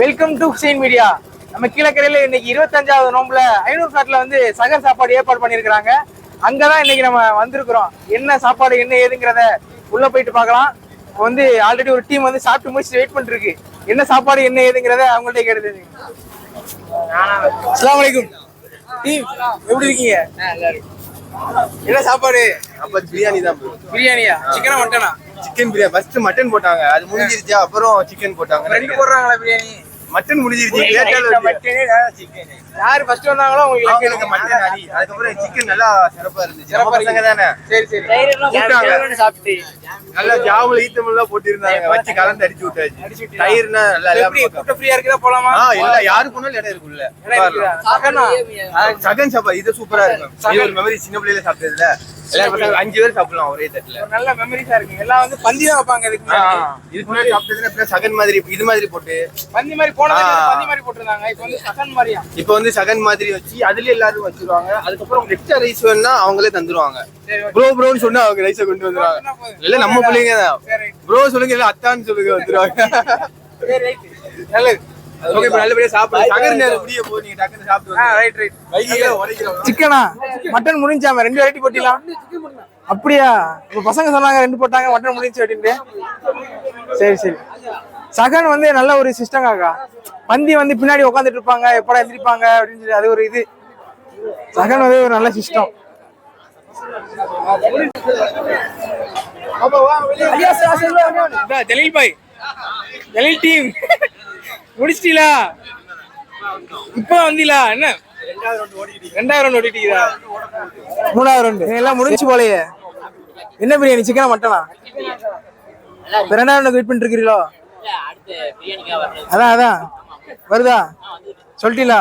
Welcome to Hussain media நம்ம கீழக்கரையில இன்னைக்கு இருபத்தஞ்சாவது நோம்புல ஐநூறு காட்டுல வந்து சகர் சாப்பாடு ஏற்பாடு பண்ணியிருக்கிறாங்க. அங்கதான் இன்னைக்கு நம்ம வந்திருக்கிறோம். என்ன சாப்பாடு என்ன ஏதுங்கிறத உள்ள போயிட்டு பார்க்கலாம். வந்து ஆல்ரெடி ஒரு டீம் வந்து சாப்பிட்டு முடிச்சு வெயிட் பண்ணிட்டு இருக்கு. என்ன சாப்பாடு என்ன ஏதுங்கிறத அவங்கள்ட்ட கேட்டு அஸ்லாம் வலைக்கும் டீம் எப்படி இருக்கீங்க? என்ன சாப்பாடு? அப்ப பிரியாணி தான். பிரியாணியா சிக்கனா மட்டனா சிக்கன் பிரியாணி ஃபர்ஸ்ட் மட்டன் போட்டாங்க. அது முடிஞ்சிருச்சு அப்புறம் சிக்கன் போட்டாங்க ரெண்டு போடுறாங்களா பிரியாணி? மட்டன் முடிஞ்சிருச்சு. யாரு ஃபர்ஸ்ட் வந்தாங்களோ உங்களுக்கு எனக்கு மட்டன் அடி அதுக்கப்புறம் சிக்கன் நல்லா சிறப்பா இருந்துச்சு. சிறப்பா பசங்க தானே? சரி சரி. கூப்பிட்டாங்க. நல்லா ஜாவுல ஈத்தம் எல்லாம் போட்டிருந்தாங்க. வச்சு கலந்து அடிச்சு விட்டாச்சு தயிர்னா நல்லா கூட்ட ஃப்ரீயா இருக்குதா போலாமா? இல்ல யாரு போனாலும் இடம் இருக்குல்ல? சகனா? சாப்பாடு இது சூப்பரா இருக்கும். மெமரி சின்ன பிள்ளையில சாப்பிட்டதுல. எல்லாரும் அஞ்சு பேர் சாப்பிடலாம் ஒரே தட்டுல நல்ல மெமரிஸா இருக்கு எல்லாம் வந்து பந்தி தான் வைப்பாங்க இதுக்கு. இதுக்கு முன்னாடி சாப்பிட்டதுல சகன் மாதிரி இது மாதிரி போட்டு பந்தி மாதிரி போனது ஆ. பந்தி மாதிரி போட்டிருந்தாங்க இப்போ வந்து சகன் மாதிரியா இப்ப வந்து சகன் மாதிரி வச்சு அதுல எல்லாரும் வச்சிருவாங்க அதுக்கப்புறம் எக்ஸ்ட்ரா ரைஸ் வேணா அவங்களே தந்துருவாங்க. ப்ரோ ப்ரோன்னு சொன்னா அவங்க ரைஸை கொண்டு வந்துருவாங்க. இல்ல நம்ம பிள்ளைங்க தான். ப்ரோ சொல்லுங்க இல்ல அத்தான்னு சொல்லுங்க வந்துருவாங்க. நல்லது ஓகே இப்ப நல்லபடியா சாப்பிடுங்க சகர் நேரம் முடிய நீங்க ரைட் ரைட் உடைக்கிறோம். சிக்கனா? மட்டன் முடிஞ்சாம ரெண்டு வெரைட்டி போட்டிலாம் அப்படியா? இப்ப பசங்க சொன்னாங்க ரெண்டு போட்டாங்க மட்டன் முடிஞ்சு அப்படின்ட்டு. சரி சரி. சகன் வந்து நல்ல ஒரு சிஸ்டம் காக்கா. பந்தி வந்து பின்னாடி உட்காந்துட்டு இருப்பாங்க. எப்படா எந்திரிப்பாங்க அப்படின்னு சொல்லி அது ஒரு இது. சகன் வந்து ஒரு நல்ல சிஸ்டம் ஜலீல் பாய். ஜலீல் டீம். முடிச்சிட்டீங்களா? இப்போ வந்தீங்களா? என்ன? ரெண்டாவது ரவுண்ட் ஓடிட்டீங்களா மூணாவது ரவுண்டு எல்லாம் முடிஞ்சு போலையே. என்ன பிரியாணி? சிக்கனா மட்டனா இப்ப ரெண்டாவது ரவுண்ட் வெயிட் பண்ணிட்டு இருக்கிறீங்களோ? அதான் அதான். வருதா? சொல்லிட்டீங்களா?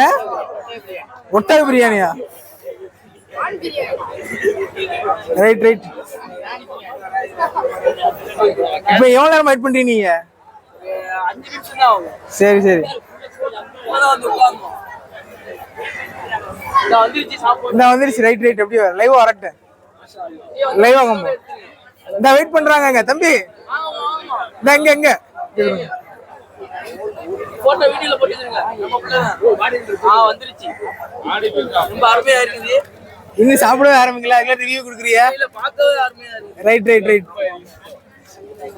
ஏ? ஒட்டக பிரியாணியா? ரைட் ரைட் இப்ப எவ்வளவு நேரம் வெயிட் பண்றீங்க நீங்க? சரி சரி. இந்த வந்துருச்சு. ரைட் ரைட் எப்படி லைவ் வரட்டும். லைவ் ஆகும் இந்த வெயிட் பண்றாங்க தம்பி. இந்த இங்க இங்க. போட்டோ வீடியோல போட்டுருங்க வந்துருச்சு. ரொம்ப அருமையா இருக்குது. இன்னும் சாப்பிடவே ஆரம்பிக்கல. அதுக்குள்ள ரிவ்யூ கொடுக்குறியா? ரைட் ரைட் ரைட்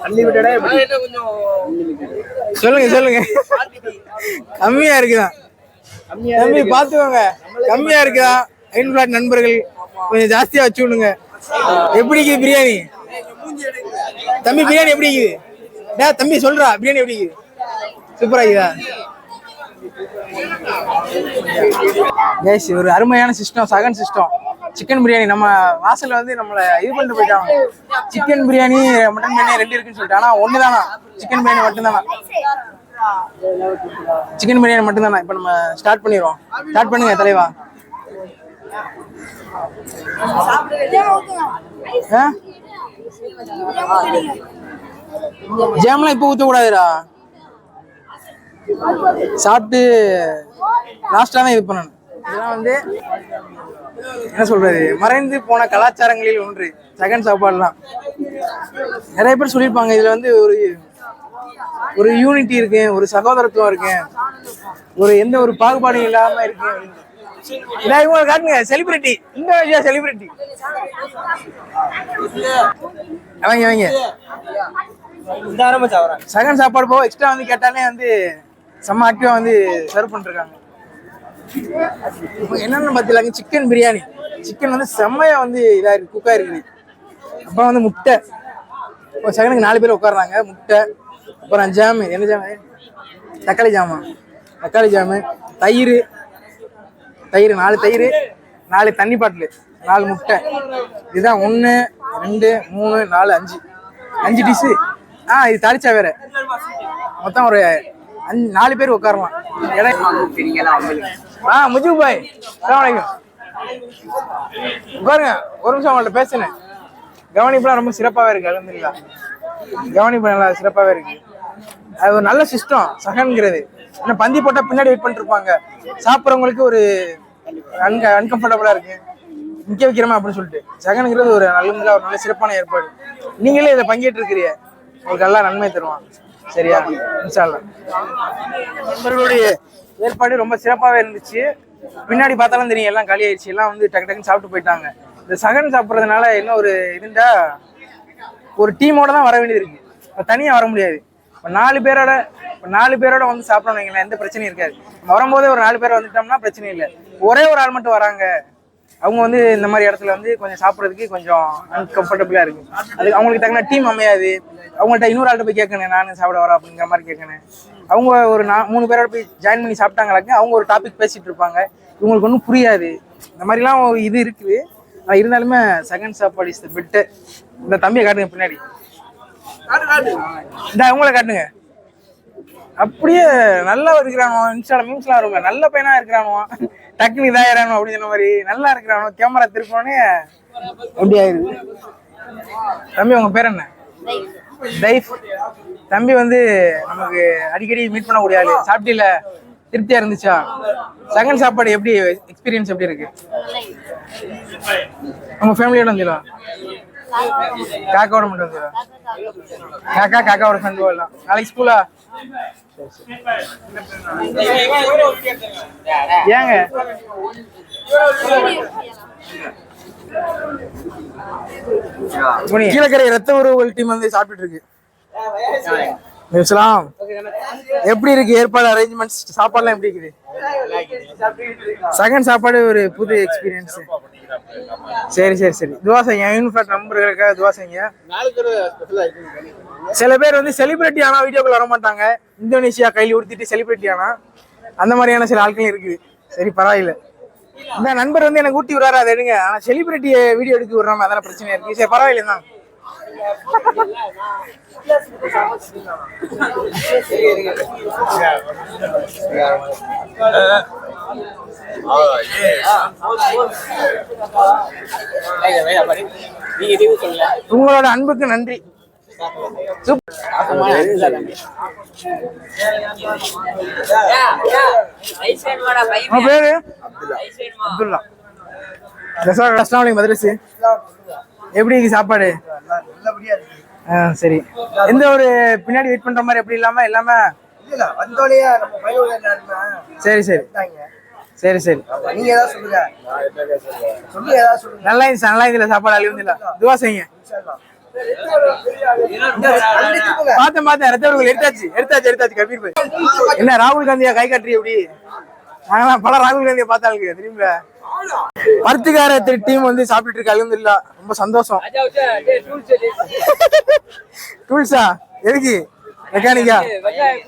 அன்லிமிட்டடா சொல்லுங்க சொல்லுங்க. கம்மியா இருக்குதான் தம்பி பாத்துக்கோங்க. கம்மியா இருக்குதா? ஐநூறு பிளாட் நண்பர்கள் கொஞ்சம் ஜாஸ்தியா வச்சு விடுங்க. எப்படி இருக்குது பிரியாணி? தம்பி பிரியாணி எப்படி இருக்குது? டேய் தம்பி சொல்றா பிரியாணி எப்படி இருக்குது? சூப்பரா இருக்குதா? கேஸ் ஒரு அருமையான சிஸ்டம் சகன் சிஸ்டம் சிக்கன் பிரியாணி நம்ம வாசல்ல வந்து நம்மள இது பண்ணிட்டு போயிட்டாங்க. சிக்கன் பிரியாணி மட்டன் பிரியாணி ரெண்டு இருக்குன்னு சொல்லிட்டு. ஆனா ஒன்று தானா சிக்கன் பிரியாணி மட்டும் தானா சிக்கன் பிரியாணி மட்டும் தானா இப்போ நம்ம ஸ்டார்ட் பண்ணிடுவோம் ஸ்டார்ட் பண்ணுங்க தலைவா. ஆ? இப்ப இப்போ ஊற்றக்கூடாதுடா சாப்பிட்டு லாஸ்ட்டாக தான் இது பண்ணணும். இதெல்லாம் வந்து என்ன சொல்றது மறைந்து போன கலாச்சாரங்களில் ஒன்று சகன் சாப்பாடுலாம் நிறைய பேர் சொல்லியிருப்பாங்க இதுல வந்து ஒரு ஒரு யூனிட்டி இருக்கு ஒரு சகோதரத்துவம் இருக்கு ஒரு எந்த ஒரு பாகுபாடும் இல்லாம இருக்கு அப்படின்னு. இதா இவங்க காட்டுங்க செலிபிரிட்டி இந்த விஷயம் செலிபிரிட்டி அவங்க அவங்க சகன் சாப்பாடு போக எக்ஸ்ட்ரா வந்து கேட்டாலே வந்து செம்ம ஆக்டிவா வந்து சர்வ் பண்ணிருக்காங்க என்னென்ன பார்த்துலாங்க சிக்கன் பிரியாணி. சிக்கன் வந்து செம்மையாக வந்து இதாக இருக்குது குக்காக இருக்குது அப்புறம் வந்து முட்டை. ஒரு செகண்டுக்கு நாலு பேர் உட்காடுறாங்க முட்டை அப்புறம் ஜாமு என்ன ஜாமு தக்காளி ஜாமா தக்காளி ஜாமு தயிர். தயிர் நாலு தயிர் நாலு தண்ணி பாட்டில் நாலு முட்டை. இதுதான் ஒன்று ரெண்டு மூணு நாலு அஞ்சு. அஞ்சு டிஷ்ஷு ஆ இது தாளிச்சா வேற. மொத்தம் ஒரு அஞ்சு நாலு பேர் உட்காரலாம். இடம் ஆ முஜிப் பாய். வணக்கம் உட்காருங்க ஒரு நிமிஷம் அவங்கள்ட்ட பேசுனேன் கவனிப்புலாம் ரொம்ப சிறப்பாகவே இருக்கு அலமதுல்லா கவனிப்பு நல்லா சிறப்பாகவே இருக்கு. அது ஒரு நல்ல சிஸ்டம் சகன்கிறது. ஏன்னா பந்தி போட்டால் பின்னாடி வெயிட் பண்ணிட்டு இருப்பாங்க சாப்பிட்றவங்களுக்கு ஒரு அன்க அன்கம்ஃபர்டபுளாக இருக்கு. நிற்க வைக்கிறோமா அப்படின்னு சொல்லிட்டு. சகனுங்கிறது ஒரு நல்ல ஒரு நல்ல சிறப்பான ஏற்பாடு. நீங்களே இதை பங்கேற்று இருக்கிறீங்க உங்களுக்கு நல்லா நன்மை தருவான் சரியா? இன்ஷால்லாம் நண்பர்களுடைய ஏற்பாடு ரொம்ப சிறப்பாகவே இருந்துச்சு. பின்னாடி பார்த்தாலும் தெரியும் எல்லாம் காலி ஆயிடுச்சு. எல்லாம் வந்து டக்கு டக்குன்னு சாப்பிட்டு போயிட்டாங்க. இந்த சகன் சாப்பிட்றதுனால என்ன ஒரு இருந்தால் ஒரு டீமோட தான் வர வேண்டியது இருக்கு. இப்போ தனியாக வர முடியாது. இப்போ நாலு பேரோட இப்போ நாலு பேரோட வந்து சாப்பிடணும் எந்த பிரச்சனையும் இருக்காது. வரும்போதே ஒரு நாலு பேர் வந்துட்டோம்னா பிரச்சனை இல்லை. ஒரே ஒரு ஆள் மட்டும் வராங்க. அவங்க வந்து இந்த மாதிரி இடத்துல வந்து கொஞ்சம் சாப்பிட்றதுக்கு கொஞ்சம் அன்கம்ஃபர்டபுளாக இருக்கு. அது அவங்களுக்கு தகுந்த டீம் அமையாது. அவங்கள்ட்ட இன்னொரு ஆள்கிட்ட போய் கேட்கணும் நான் சாப்பிட வரேன் அப்படிங்கிற மாதிரி கேட்கணும். அவங்க ஒரு நா மூணு பேரோட போய் ஜாயின் பண்ணி சாப்பிட்டாங்களாக்க அவங்க ஒரு டாபிக் பேசிட்டு இருப்பாங்க. இவங்களுக்கு ஒன்றும் புரியாது. இந்த மாதிரிலாம் இது இருக்குது. இருந்தாலுமே செகண்ட் சாப்பாடு இஸ் த பெட்டு இந்த தம்பியை காட்டுங்க பின்னாடி. இந்த அவங்கள காட்டுங்க. அப்படியே நல்லா இருக்கிறானோ இன்ஸ்டால மீம்ஸ்லாம் வருங்க நல்ல பையனா இருக்கிறானோ டக்குனு இதாயிரானோ அப்படின்னு சொன்ன மாதிரி நல்லா இருக்கிறானோ கேமரா திருப்பினோடனே அப்படி ஆயிருது தம்பி உங்க பேர் என்ன? டைஃப் தம்பி வந்து நமக்கு அடிக்கடி மீட் பண்ணக்கூடிய ஆளு. சாப்பிட்டீல? திருப்தியா இருந்துச்சா? செகண்ட் சாப்பாடு எப்படி எக்ஸ்பீரியன்ஸ் எப்படி இருக்கு? உங்க ஃபேமிலியோட வந்துடா காக்காவோட மட்டும் வந்துடா காக்கா காக்காவோட ஃப்ரெண்ட் போகலாம் நாளைக்கு ஸ்கூலா ஏங்க? கீழக்கரை ரத்த உறவுகள் டீம் வந்து சாப்பிட்டுட்டு இருக்கு எப்படி இருக்கு? ஏற்பாடு அரேஞ்ச்மெண்ட்ஸ் சாப்பாடுலாம் எப்படி இருக்குது? செகண்ட் சாப்பாடு ஒரு புது எக்ஸ்பீரியன்ஸ் சரி சரி சரி. துவா யூனிஃபார்ம் நம்பர்களுக்காக துவா செய்யுங்க. சில பேர் வந்து செலிபிரிட்டி ஆனா வீடியோக்குள்ள வர மாட்டாங்க இந்தோனேஷியா கையில் உடுத்திட்டு செலிபிரிட்டி ஆனா அந்த மாதிரியான சில ஆட்களும் இருக்குது. சரி பரவாயில்ல. இந்த நண்பர் வந்து எனக்கு ஊட்டி விடுறாரு அதை எடுங்க. ஆனா செலிபிரிட்டி வீடியோ எடுக்க விடுறாம அதெல்லாம் பிரச்சனை இருக்கு. சரி பரவாயில்ல தான். உங்களோட அன்புக்கு நன்றி. பேரு? அப்துல்லா. அஸ்லாம் வலைக்கும் மதுரசி எப்படி இருக்கு சாப்பாடு? நல்லபடியா இருக்கு ஆ சரி. எந்த ஒரு பின்னாடி வெயிட் பண்ற மாதிரி எப்படி இல்லாம இல்லாம? இல்ல சரி சரி. சரி சரி. நீங்க ஏதாவது சொல்லுங்க. நல்லா இருந்துச்சு நல்லா இதுல சாப்பாடு அழிவுந்தில்ல துவா செய்யுங்க. பார்த்தேன் பார்த்தேன் ரத்தவர்கள் எடுத்தாச்சு எடுத்தாச்சு எடுத்தாச்சு கபீர் பாய். என்ன ராகுல் காந்தியா கை காட்டுறீ எப்படி? நாங்களாம் பல ராகுல் காந்தியை பார்த்தாளுங்க திரும்ப பருத்துக்கார டீம் வந்து சாப்பிட்டுட்டு இருக்காங்க இல்ல ரொம்ப சந்தோஷம். டூல்ஸா? எதுக்கு? மெக்கானிக்கா? வெங்காயம்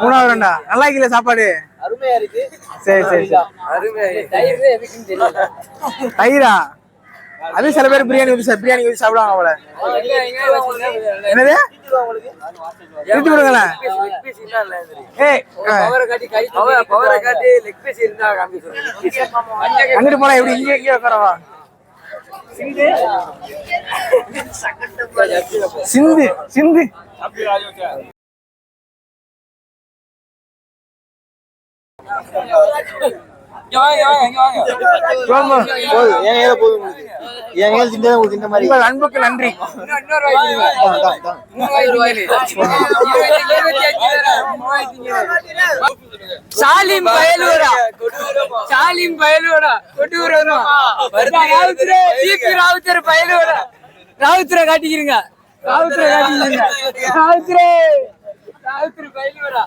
மூணாவது நல்லா இருக்கல சாப்பாடு? அருமையா இருக்கு. சரி சரி அருமையா தயிர் எதுக்குன்னு தெரியல. தயிரா? அது சில பேர் பிரியாணி ஊத்தி சா- பிரியாணி ஊத்தி சாப்பிடுவாங்க அவள என்னது? எடுத்து விடுங்களேன் அங்கிட்டு போனா எப்படி இங்க இங்கே உட்காரவா சிந்து சிந்து. மூவாயிரத்தி அஞ்சு. சாலிம் பயலூரா. சாலிம் பயலூரா. கொட்டூரா ராவுத்தர் பயலூரா. ராவுத்தரை காட்டிக்கிறீங்க. ராவுத்தரை காட்டிக்கிறீங்க. ராவுத்தரே. ராவுத்தர் பயலூரா.